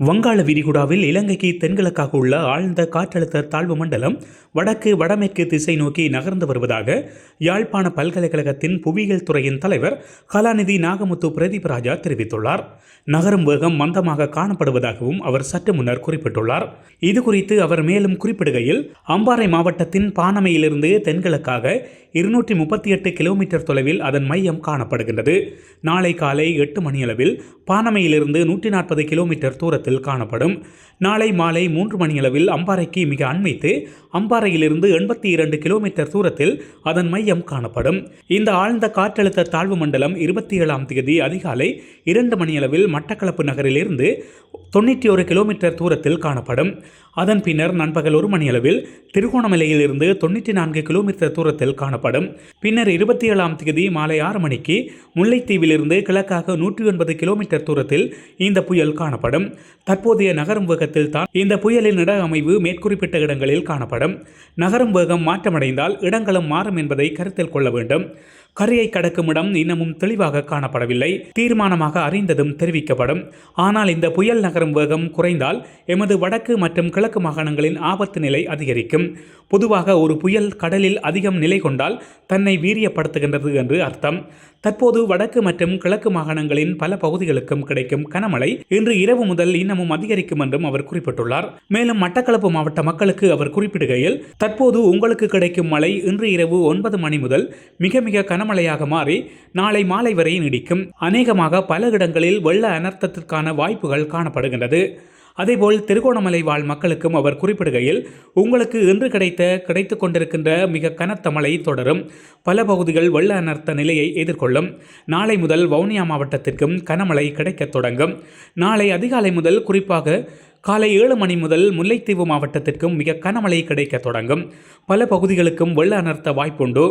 வங்காள விரிகுடாவில் இலங்கைக்கு தென்கிழக்காக உள்ள ஆழ்ந்த காற்றழுத்த தாழ்வு மண்டலம் வடக்கு வடமேற்கு திசை நோக்கி நகர்ந்து வருவதாக யாழ்ப்பாண பல்கலைக்கழகத்தின் புவியியல் துறையின் தலைவர் கலாநிதி நாகமுத்து பிரதீப் ராஜா தெரிவித்துள்ளார். நகரும் வேகம் மந்தமாக காணப்படுவதாகவும் அவர் சற்று முன்னர் குறிப்பிட்டுள்ளார். இது குறித்து அவர் மேலும் குறிப்பிடுகையில் அம்பாறை மாவட்டத்தின் பானமையிலிருந்து தென்கிழக்காக இருநூற்றி முப்பத்தி எட்டு கிலோமீட்டர் தொலைவில் அதன் மையம் காணப்படுகின்றது. நாளை காலை எட்டு மணியளவில் பானமையிலிருந்து நூற்றி நாற்பது கிலோமீட்டர் தூரத்தில் காணப்படும். நாளை மாலை மூன்று மணியளவில் அம்பாறைக்கு மிக அண்மைத்து அம்பாறையிலிருந்து எண்பத்தி இரண்டு கிலோமீட்டர் தூரத்தில் அதன் மையம் காணப்படும். இந்த ஆழ்ந்த காற்றழுத்த தாழ்வு மண்டலம் இருபத்தி ஏழாம் தேதி அதிகாலை இரண்டு மணியளவில் மட்டக்களப்பு நகரிலிருந்து தொண்ணூற்றி ஒரு கிலோமீட்டர் தூரத்தில் காணப்படும். அதன் பின்னர் நண்பகல் ஒரு மணியளவில் திருகோணமலையிலிருந்து தொண்ணூற்றி நான்கு கிலோமீட்டர் தூரத்தில் காணப்படும். பின்னர் இருபத்தி ஏழாம் தேதி மாலை ஆறு மணிக்கு முல்லைத்தீவிலிருந்து கிழக்காக நூற்றி ஒன்பது கிலோமீட்டர் தூரத்தில் இந்த புயல் காணப்படும். தற்போதைய நகரும் வேகத்தில் தான் இந்த புயலின் இட அமைவு மேற்குறிப்பிட்ட இடங்களில் காணப்படும். நகரும் வேகம் மாற்றமடைந்தால் இடங்களும் மாறும் என்பதை கருத்தில் கொள்ள வேண்டும். கரையை கடக்கும் இடம் இன்னமும் தெளிவாக காணப்படவில்லை. தீர்மானமாக அறிந்ததும் தெரிவிக்கப்படும். ஆனால் இந்த புயல் நகரும் வேகம் குறைந்தால் எமது வடக்கு மற்றும் கிழக்கு மாகாணங்களின் ஆபத்து நிலை அதிகரிக்கும். பொதுவாக ஒரு புயல் கடலில் அதிகம் நிலை கொண்டால் தன்னை வீரியப்படுத்துகின்றது என்று அர்த்தம். தற்போது வடக்கு மற்றும் கிழக்கு மாகாணங்களின் பல பகுதிகளுக்கும் கிடைக்கும் கனமழை இன்று இரவு முதல் இன்னமும் அதிகரிக்கும் என்றும் அவர் குறிப்பிட்டுள்ளார். மேலும் மட்டக்களப்பு மாவட்ட மக்களுக்கு அவர் குறிப்பிடுகையில் தற்போது உங்களுக்கு கிடைக்கும் மழை இன்று இரவு ஒன்பது மணி முதல் மிக மிக கனமழையாக மாறி நாளை மாலை வரை நீடிக்கும். அநேகமாக பல இடங்களில் வெள்ள அனர்த்தத்திற்கான வாய்ப்புகள் காணப்படுகின்றது. அதேபோல் திருகோணமலை வாழ் மக்களுக்கும் அவர் குறிப்பிடுகையில் உங்களுக்கு இன்று கிடைத்த கிடைத்து கொண்டிருக்கின்ற மிக கனத்த மழை தொடரும். பல பகுதிகள் வெள்ள அனர்த்த நிலையை எதிர்கொள்ளும். நாளை முதல் வவுனியா மாவட்டத்திற்கும் கனமழை கிடைக்கத் தொடங்கும். நாளை அதிகாலை முதல் குறிப்பாக காலை ஏழு மணி முதல் முல்லைத்தீவு மாவட்டத்திற்கும் மிக கனமழை கிடைக்கத் தொடங்கும். பல பகுதிகளுக்கும் வெள்ள அனர்த்த வாய்ப்புண்டு.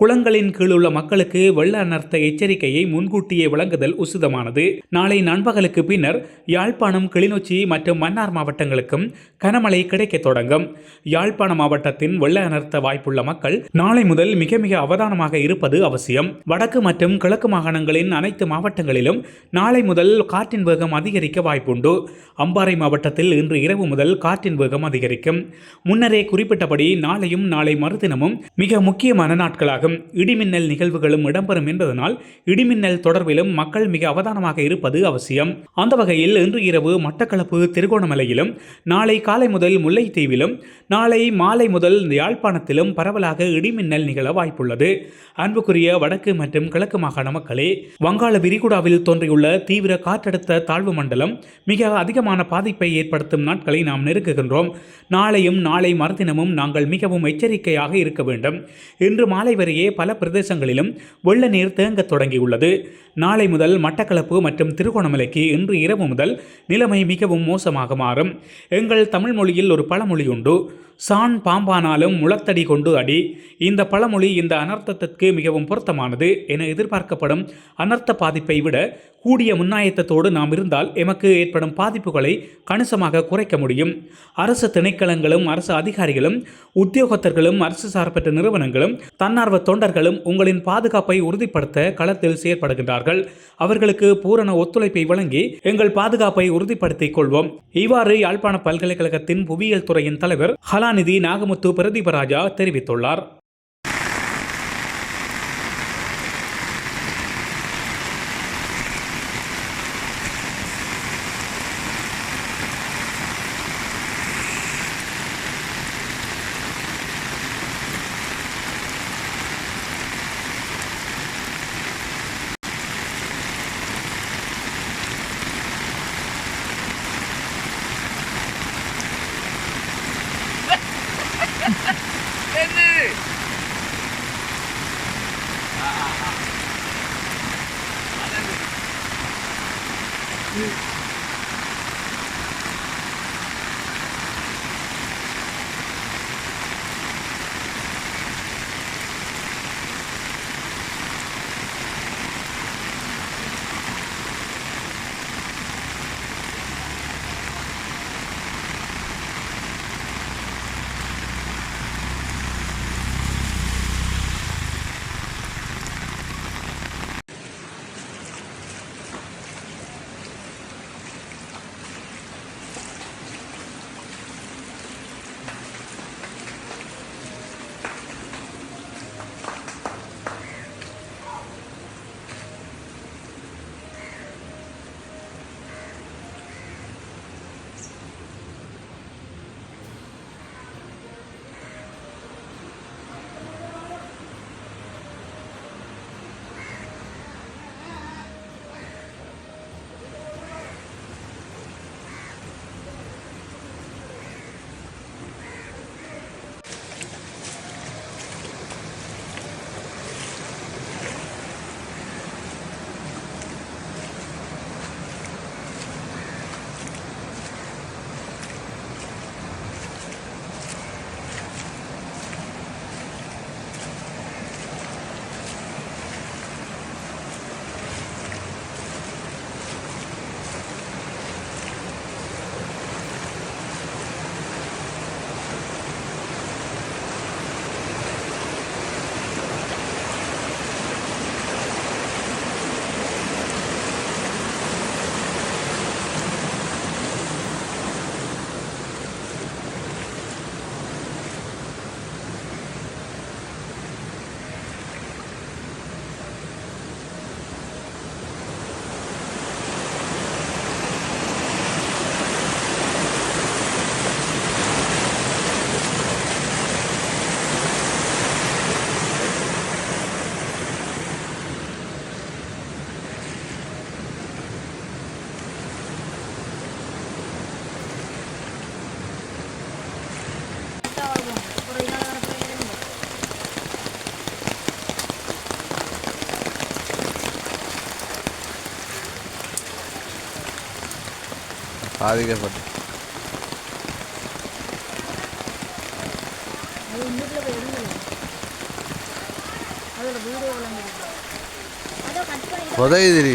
குளங்களின் கீழுள்ள மக்களுக்கு வெள்ள அனர்த்த எச்சரிக்கையை முன்கூட்டியே வழங்குதல் உசிதமானது. நாளை நண்பகலுக்கு பின்னர் யாழ்ப்பாணம் கிளிநொச்சி மற்றும் மன்னார் மாவட்டங்களுக்கும் கனமழை கிடைக்கத் தொடங்கும். யாழ்ப்பாண மாவட்டத்தின் வெள்ள அனர்த்த வாய்ப்புள்ள மக்கள் நாளை முதல் மிக மிக அவதானமாக இருப்பது அவசியம். வடக்கு மற்றும் கிழக்கு மாகாணங்களின் அனைத்து மாவட்டங்களிலும் நாளை முதல் காற்றின் வேகம் அதிகரிக்க வாய்ப்புண்டு. அம்பாறை மாவட்டத்தில் இன்று இரவு முதல் காற்றின் வேகம் அதிகரிக்கும். முன்னரே குறிப்பிட்டபடி நாளையும் நாளை மறுதினமும் மிக முக்கியமான நாட்களாகும். இடிமின்னல் நிகழ்வுகளும் இடம்பெறும் என்பதனால் இடிமின்னல் தொடர்பிலும் மக்கள் மிக அவதானமாக இருப்பது அவசியம். அந்த வகையில் இன்று இரவு மட்டக்களப்பு திருகோணமலையிலும் நாளை காலை முதல் முல்லைத்தீவிலும் நாளை மாலை முதல் யாழ்ப்பாணத்திலும் பரவலாக இடிமின்னல் நிகழ வாய்ப்புள்ளது. அன்புக்குரிய வடக்கு மற்றும் கிழக்கு மாகாண மக்களே வங்காள விரிகுடாவில் தோன்றியுள்ள தீவிர காற்றழுத்த தாழ்வு மண்டலம் மிக அதிகமான பாதிப்பை ஏற்படுத்தும் நாட்களை நாம் நெருங்குகின்றோம். நாளையும் நாளை மறுதினமும் நாங்கள் மிகவும் எச்சரிக்கையாக இருக்க வேண்டும். இன்று மாலை வரை வரையே பல பிரதேசங்களிலும் வெள்ள நீர் தேங்கத் தொடங்கியுள்ளது. நாளை முதல் மட்டக்களப்பு மற்றும் திருகோணமலைக்கு இன்று இரவு முதல் நிலைமை மிகவும் மோசமாக மாறும். எங்கள் தமிழ் மொழியில் ஒரு பழமொழி உண்டு சான் பாம்பானாலும் முளத்தடி கொண்டு அடி. இந்த பழமொழி இந்த அனர்த்தத்திற்கு மிகவும் பொருத்தமானது என எதிர்பார்க்கப்படும் அனர்த்த பாதிப்பை விட கூடிய முன்னாயத்தத்தோடு நாம் இருந்தால் எமக்கு ஏற்படும் பாதிப்புகளை கணிசமாக குறைக்க முடியும். அரசு திணைக்களங்களும் அரசு அதிகாரிகளும் உத்தியோகத்தர்களும் அரசு சார்பற்ற நிறுவனங்களும் தன்னார்வ தொண்டர்களும் உங்களின் பாதுகாப்பை உறுதிப்படுத்த களத்தில் செயற்படுகின்றார்கள். அவர்களுக்கு பூரண ஒத்துழைப்பை வழங்கி எங்கள் பாதுகாப்பை உறுதிப்படுத்திக் கொள்வோம். இவ்வாறு யாழ்ப்பாண பல்கலைக்கழகத்தின் புவியியல் துறையின் தலைவர் கருணாநிதி நாகமுத்து பிரதீபராஜா தெரிவித்துள்ளார். ബാധിക്കപ്പെട്ടു പൊതയിതിരി